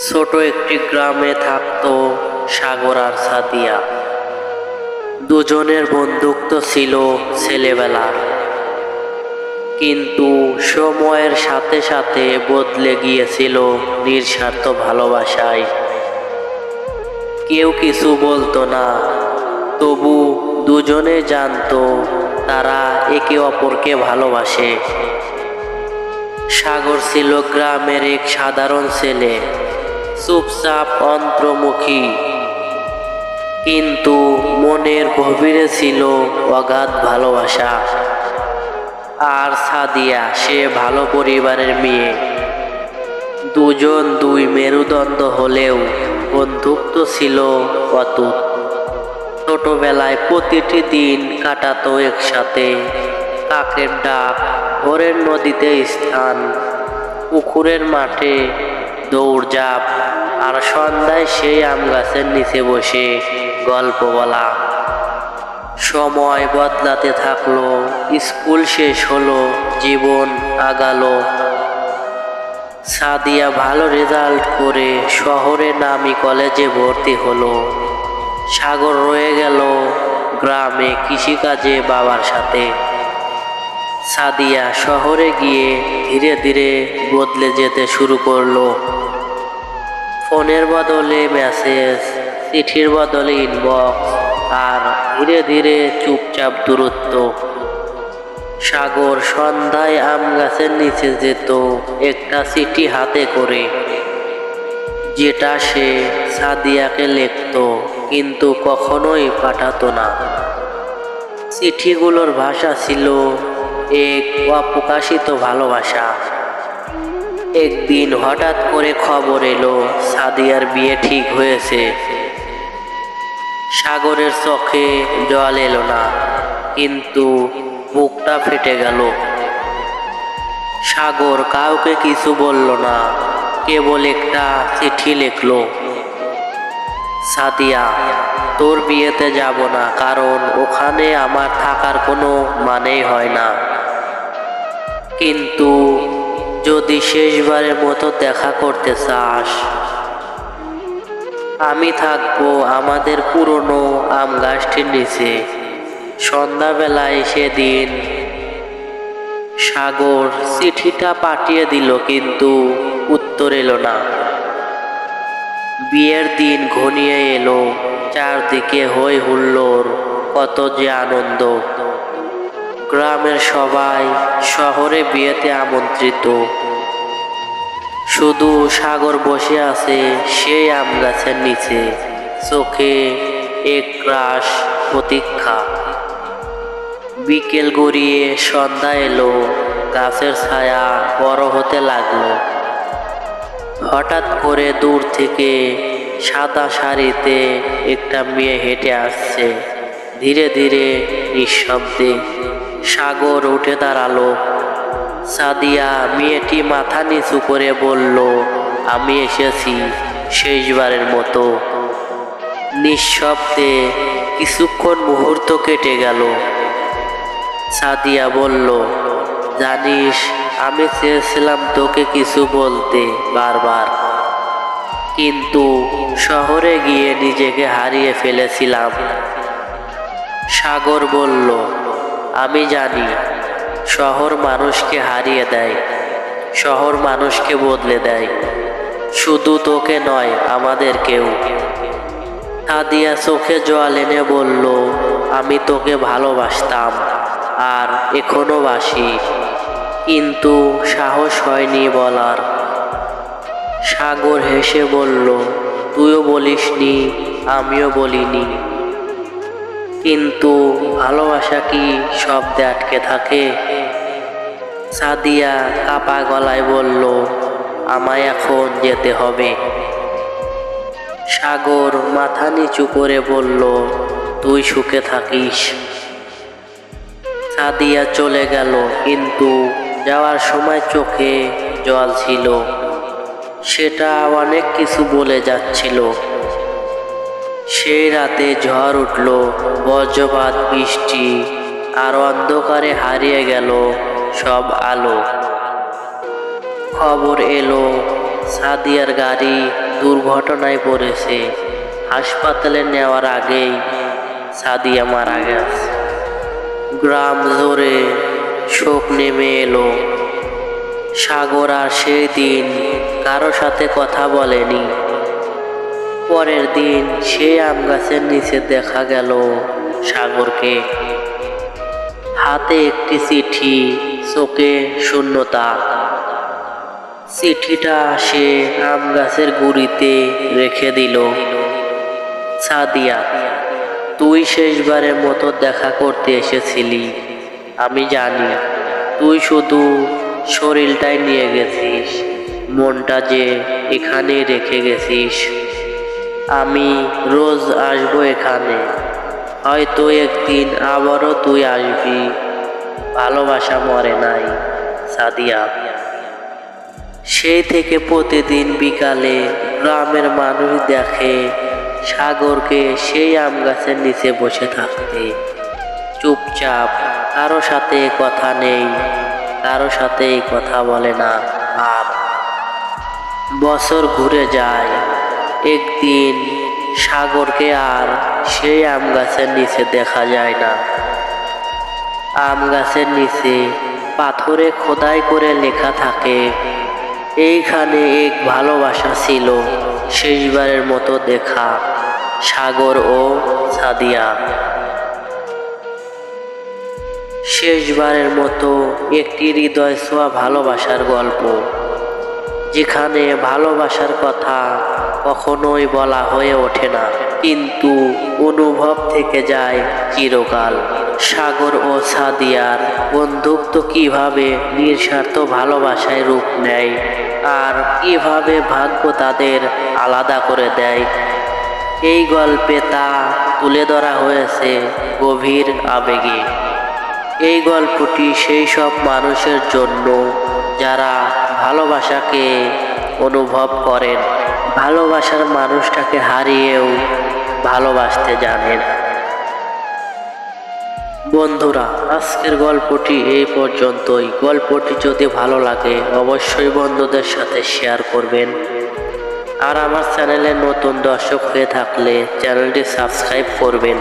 ছোট একটি গ্রামে থাকতো সাগর আর সাদিয়া। দুজনের বন্ধুত্ব ছিল ছেলেবেলার কিন্তু সময়ের সাথে সাথে বদলে গিয়েছিল নিঃস্বার্থ ভালোবাসায়। কেউ কিছু বলতো না, তবু দুজনে জানতো তারা একে অপরকে ভালোবাসে। সাগর ছিল গ্রামের এক সাধারণ ছেলে। চুপচাপ অন্ত্রমুখী। কিন্তু মনের গভীরে ছিল অগাধ ভালোবাসা। আর সাদিয়া, সে ভালো পরিবারের মেয়ে। দুজন দুই মেরুদণ্ড হলেও বন্ধুত্ব ছিল অতুট। ছোটবেলায় প্রতিটি দিন কাটাতো একসাথে। কাকের ডাক ভোরের নদীতে স্থান, পুকুরের মাঠে দৌড়ঝাঁপ আর সন্ধ্যায় সেই আম গাছের নিচে বসে গল্প বলা। সময় বদলাতে থাকল, স্কুল শেষ হলো, জীবন আগালো। সাদিয়া ভালো রেজাল্ট করে শহরে নামি কলেজে ভর্তি হলো। সাগর রয়ে গেল গ্রামে কৃষিকাজে বাবার সাথে। সাদিয়া শহরে গিয়ে ধীরে ধীরে বদলে যেতে শুরু করল। ফোনের বদলে মেসেজ, চিঠির বদলে ইনবক্স আর ধীরে ধীরে চুপচাপ দূরত্ব। সাগর সন্ধ্যায় আম গাছের নিচে যেত একটা চিঠি হাতে করে। যেটা সে সাদিয়াকে লিখত, কিন্তু কখনোই পাঠাতো না। চিঠিগুলোর ভাষা ছিল এক অপ্রকাশিত ভালোবাসা। একদিন হঠাৎ করে খবর এলো, সাদিয়ার বিয়ে ঠিক হয়েছে। সাগরের চোখে জল এলো না, কিন্তু বুকটা ফেটে গেল। সাগর কাউকে কিছু বলল না, কেবল একটা চিঠি লিখলো, সাদিয়া, তোর বিয়েতে যাব না, কারণ ওখানে আমার থাকার কোনো মানেই হয় না। কিন্তু যদি শেষবারের মতো দেখা করতে চাস, আমি থাকব আমাদের পুরনো আম গাছটির নিচে। সন্ধ্যাবেলায় সেদিন সাগর চিঠিটা পাঠিয়ে দিল, কিন্তু উত্তর এলো না। বিয়ের দিন ঘনিয়ে এলো, চারদিকে হই হুল্লোড়, কত যে আনন্দ। গ্রামের সবাই শহরে বিয়েতে আমন্ত্রিত। শুধু সাগর বসে আছে সেই আম গাছের নিচে। চোখে এক রাস প্রতীক্ষা। বিকেল গড়িয়ে সন্ধ্যা এলো, গাছের ছায়া বড় হতে লাগল। হঠাৎ করে দূর থেকে সাদা শাড়িতে একটা মেয়ে হেঁটে আসছে। ধীরে ধীরে নিঃশব্দে সাগর উঠে দাঁড়াল। সাদিয়া মেয়েটি মাথা নিচু করে বলল, আমি এসেছি শেষবারের মতো। নিঃশব্দে কিছুক্ষণ মুহূর্ত কেটে গেল। সাদিয়া বলল, জানিস, আমি চেয়েছিলাম তোকে কিছু বলতে বারবার। কিন্তু শহরে গিয়ে নিজেকে হারিয়ে ফেলেছিলাম। সাগর বলল আমি জানি, শহর মানুষকে হারিয়ে দেয়, শহর মানুষকে বদলে দেয়। শুধু তোকে নয়, আমাদের আমাদেরকেও সাদিয়া চোখে জল এনে বলল, আমি তোকে ভালোবাসতাম, আর এখনও বাসি। কিন্তু সাহস হয়নি বলার। সাগর হেসে বলল, তুইও বলিসনি, আমিও বলিনি। কিন্তু ভালোবাসা কি শব্দে আটকে থাকে? সাদিয়া কাপা গলায় বলল, আমায় এখন যেতে হবে। সাগর মাথা নিচু করে বলল, তুই সুখে থাকিস। সাদিয়া চলে গেল, কিন্তু যাওয়ার সময় চোখে জল ছিল। সেটা অনেক কিছু বলে যাচ্ছিল। সেই রাতে ঝড় উঠল, বজ্রপাত, বৃষ্টি, আর অন্ধকারে হারিয়ে গেল সব আলো। খবর এলো, সাদিয়ার গাড়ি দুর্ঘটনায় পড়েছে। হাসপাতালে নেওয়ার আগেই সাদিয়া মারা গেছে। গ্রাম জোরে শোক নেমে এলো। সাগর আর সেই দিন কারও সাথে কথা বলেনি। পরের দিন সে আম গাছের নিচে দেখা গেল সাগরকে। হাতে একটি চিঠি, চোখে শূন্যতা। চিঠিটা সে আম গাছের গুড়িতে রেখে দিল। সাদিয়া, তুই শেষবারের মতো দেখা করতে এসেছিলি, আমি জানি। তুই শুধু শরীরটাই নিয়ে গেছিস, মনটা যে এখানেই রেখে গেছিস। আমি রোজ আসব এখানে। হয়তো একদিন আবারও তুই আসবি। ভালোবাসা মরে নাই, সাদিয়া। সেই থেকে প্রতিদিন বিকালে গ্রামের মানুষ দেখে, সাগরকে সেই আম গাছের নিচে বসে থাকতে। চুপচাপ, কারও সাথে কথা নেই, কারও সাথে কথা বলে না। আর বছর ঘুরে যায় একদিন সাগরকে আর সেই আম গাছের নিচে দেখা যায় না। আম গাছের নিচে পাথরে খোদাই করে লেখা থাকে, এইখানে এক ভালোবাসা ছিল, শেষবারের মতো দেখা, সাগর ও সাদিয়া শেষবারের মতো একটি হৃদয় ছোঁয়া ভালোবাসার গল্প, যেখানে ভালোবাসার কথা কখনোই বলা হয়ে ওঠে না। কিন্তু অনুভব থেকে যায় চিরকাল। সাগর ও সাদিয়ার বন্ধুত্ব কীভাবে নিঃস্বার্থ ভালোবাসায় রূপ নেয় আর কীভাবে ভাগ্য তাদের আলাদা করে দেয়, এই গল্পে তা তুলে ধরা হয়েছে গভীর আবেগে। এই গল্পটি সেই সব মানুষের জন্য যারা ভালোবাসাকে অনুভব করেন। ভালোবাসার মানুষটাকে হারিয়েও ভালোবাসতে জানেন। বন্ধুরা, আজকের গল্পটি এই পর্যন্তই। গল্পটি যদি ভালো লাগে, অবশ্যই বন্ধুদের সাথে শেয়ার করবেন। আর আমার চ্যানেলে নতুন দর্শক হয়ে থাকলে চ্যানেলটি সাবস্ক্রাইব করবেন।